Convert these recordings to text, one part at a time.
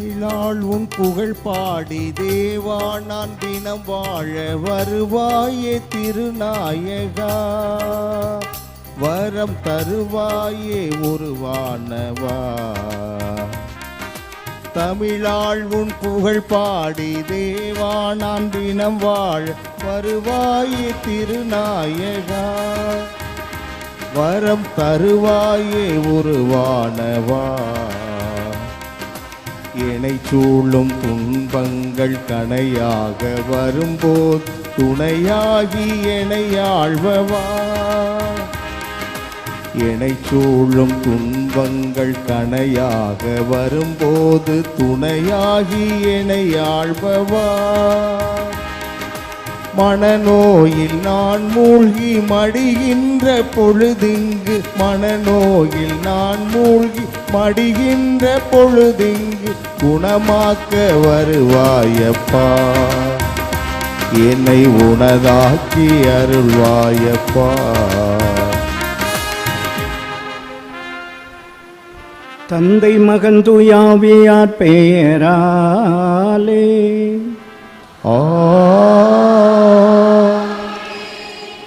தமிழாள் உன் புகழ் பாடி தேவா நான் தினம் வாழ வருவாயே திருநாயகா. வரம் தருவாயே உருவானவா தமிழாள் உன் புகழ் பாடி தேவா நான் தினம் வாழ வருவாயே திருநாயகா. வரம் தருவாயே உருவானவா என்னை சூழும் துன்பங்கள் கணையாக வரும்போது துணையாகி என்னை ஆழ்வவா என்னை சூழும் துன்பங்கள் கணையாக வரும்போது துணையாகி என்னை ஆழ்பவா மனநோயில் நான் மூழ்கி மடிகின்ற பொழுதிங்கு மனநோயில் நான் மூழ்கி மடிகின்ற பொழுதிங்கு குணமாக்க வருவாயப்பா. என்னை உனதாக்கி அருள்வாயப்பா. தந்தை மகன் தூயாவியார் பெயராலே ஆ.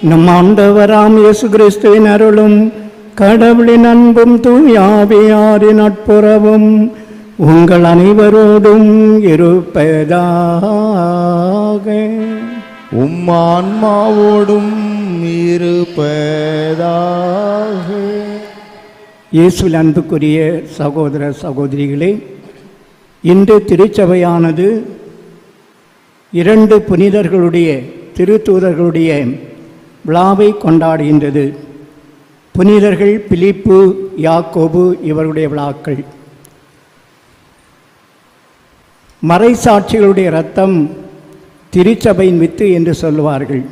நம் ஆண்டவராம் இயேசு கிறிஸ்துவின் அருளும் கடவுளின் அன்பும் தூயாவியாரின் நட்புறவும் உங்கள் அனைவரோடும் இருப்பதாக. உம்மான்மாவோடும் இருப்பதாக. இயேசுவில் அன்புக்குரிய சகோதர சகோதரிகளே இன்று திருச்சபையானது இரண்டு புனிதர்களுடைய திருத்தூதர்களுடைய விழாவை கொண்டாடுகின்றது. புனிதர்கள் பிலிப்பு யாக்கோபு இவருடைய விழாக்கள். மறைசாட்சிகளுடைய ரத்தம் திருச்சபையின் வித்து என்று சொல்லுவார்கள்.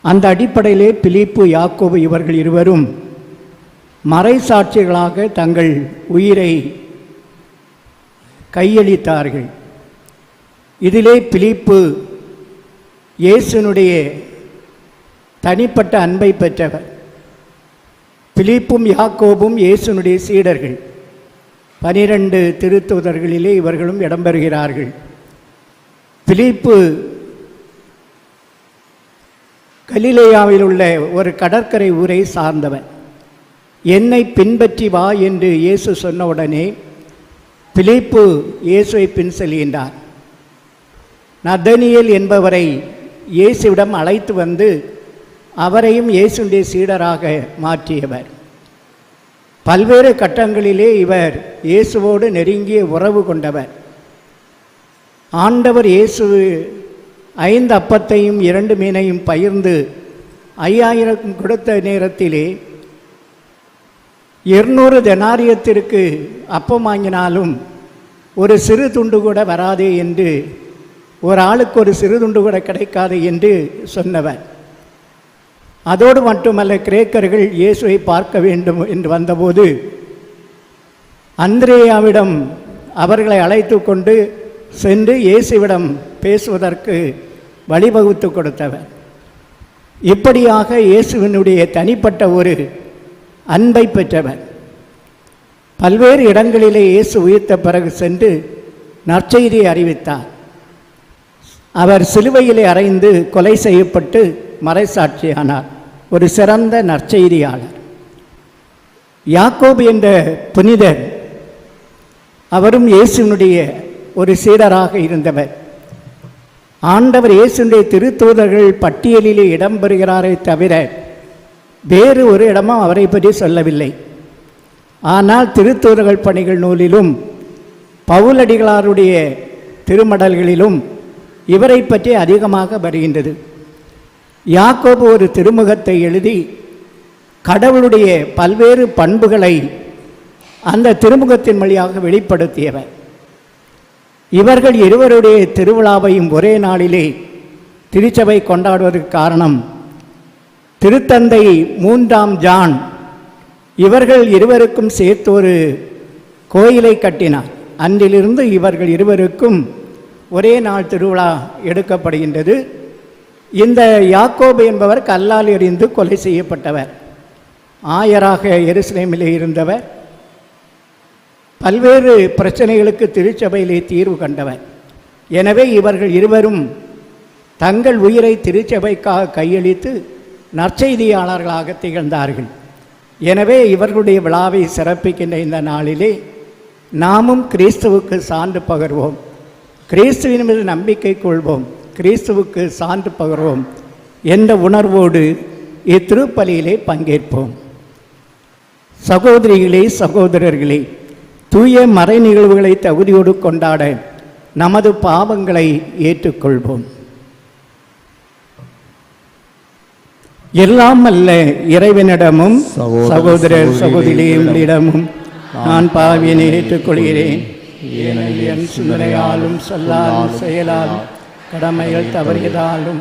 அந்த அடிப்படையிலே பிலிப்பு யாக்கோபு இவர்கள் இருவரும் மறைசாட்சிகளாக தங்கள் உயிரை கையளித்தார்கள். இதிலே பிலிப்பு இயேசுனுடைய தனிப்பட்ட அன்பை பெற்றவர். பிலிப்பும் யாக்கோபும் இயேசுனுடைய சீடர்கள். பனிரெண்டு திருத்துதர்களிலே இவர்களும் இடம்பெறுகிறார்கள். பிலிப்பு கலிலேயாவில் உள்ள ஒரு கடற்கரை ஊரை சார்ந்தவன். என்னை பின்பற்றி வா என்று இயேசு சொன்னவுடனே பிலிப்பு இயேசுவை பின் செல்கின்றார். நதனியல் என்பவரை இயேசுவிடம் அழைத்து வந்து அவரையும் இயேசுடைய சீடராக மாற்றியவர். பல்வேறு கட்டங்களிலே இவர் இயேசுவோடு நெருங்கிய உறவு கொண்டவர். ஆண்டவர் இயேசு ஐந்து அப்பத்தையும் இரண்டு மீனையும் பகிர்ந்து ஐயாயிரம் கொடுத்த நேரத்திலே இருநூறு தெனாரியத்திற்கு அப்பம் வாங்கினாலும் ஒரு சிறு துண்டு கூட வராதே என்று ஒரு ஆளுக்கு ஒரு சிறு துண்டு கூட கிடைக்காது என்று சொன்னவர். அதோடு மட்டுமல்ல கிரேக்கர்கள் இயேசுவை பார்க்க வேண்டும் என்று வந்தபோது அந்திரேயாவிடம் அவர்களை அழைத்து கொண்டு சென்று இயேசுவிடம் பேசுவதற்கு வழிவகுத்து கொடுத்தவர். இப்படியாக இயேசுவினுடைய தனிப்பட்ட ஒரு அன்பை பெற்றவர். பல்வேறு இடங்களிலே இயேசு உயிர்த்த பிறகு சென்று நற்செய்தியை அறிவித்தார். அவர் சிலுவையிலே அறைந்து கொலை செய்யப்பட்டு மறைசாட்சியானார். ஒரு சிறந்த நற்செய்தியாளர். யாக்கோபு என்ற புனிதர் அவரும் இயேசுனுடைய ஒரு சீடராக இருந்தவர். ஆண்டவர் இயேசுடைய திருத்தூதர்கள் பட்டியலிலே இடம்பெறுகிறாரே தவிர வேறு ஒரு இடமும் அவரை பற்றி சொல்லவில்லை. ஆனால் திருத்தூதர்கள் பணிகள் நூலிலும் பவுலடிகளாருடைய திருமடல்களிலும் இவரை பற்றி அதிகமாக வருகின்றது. யாக்கோபு ஒரு திருமுகத்தை எழுதி கடவுளுடைய பல்வேறு பண்புகளை அந்த திருமுகத்தின் வழியாக வெளிப்படுத்தியவர். இவர்கள் இருவருடைய திருவிழாவையும் ஒரே நாளிலே திருச்சபை கொண்டாடுவதற்கு காரணம் திருத்தந்தை மூன்றாம் ஜான். இவர்கள் இருவருக்கும் சேர்த்து ஒரு கோயிலை கட்டினார். அன்றிலிருந்து இவர்கள் இருவருக்கும் ஒரே நாள் திருவிழா எடுக்கப்படுகின்றது. இந்த யாக்கோபு என்பவர் கல்லால் எறிந்து கொலை செய்யப்பட்டவர். ஆயராக எருசலேமிலே இருந்தவர். பல்வேறு பிரச்சனைகளுக்கு திருச்சபையிலே தீர்வு கண்டவர். எனவே இவர்கள் இருவரும் தங்கள் உயிரை திருச்சபைக்காக கையளித்து நற்செய்தியாளர்களாக திகழ்ந்தார்கள். எனவே இவர்களுடைய விழாவை சிறப்பிக்கின்ற இந்த நாளிலே நாமும் கிறிஸ்துவுக்கு சான்று பகர்வோம். கிறிஸ்துவின் மீது நம்பிக்கை கொள்வோம். கிறிஸ்துவுக்கு சான்று பகர்வோம். என்ற உணர்வோடு இத்திருப்பலியிலே பங்கேற்போம். சகோதரிகளே சகோதரர்களே தூய மறை நிகழ்வுகளை தகுதியோடு கொண்டாட நமது பாவங்களை ஏற்றுக்கொள்வோம். எல்லாம் அல்ல இறைவனிடமும் சகோதர சகோதரர் சகோதரிகளிடமும் நான் பாவியனை ஏற்றுக்கொள்கிறேன். என் சிந்தனையாலும் சொல்லாலும் செயலாலும் கடமைகள் தவறியதாலும்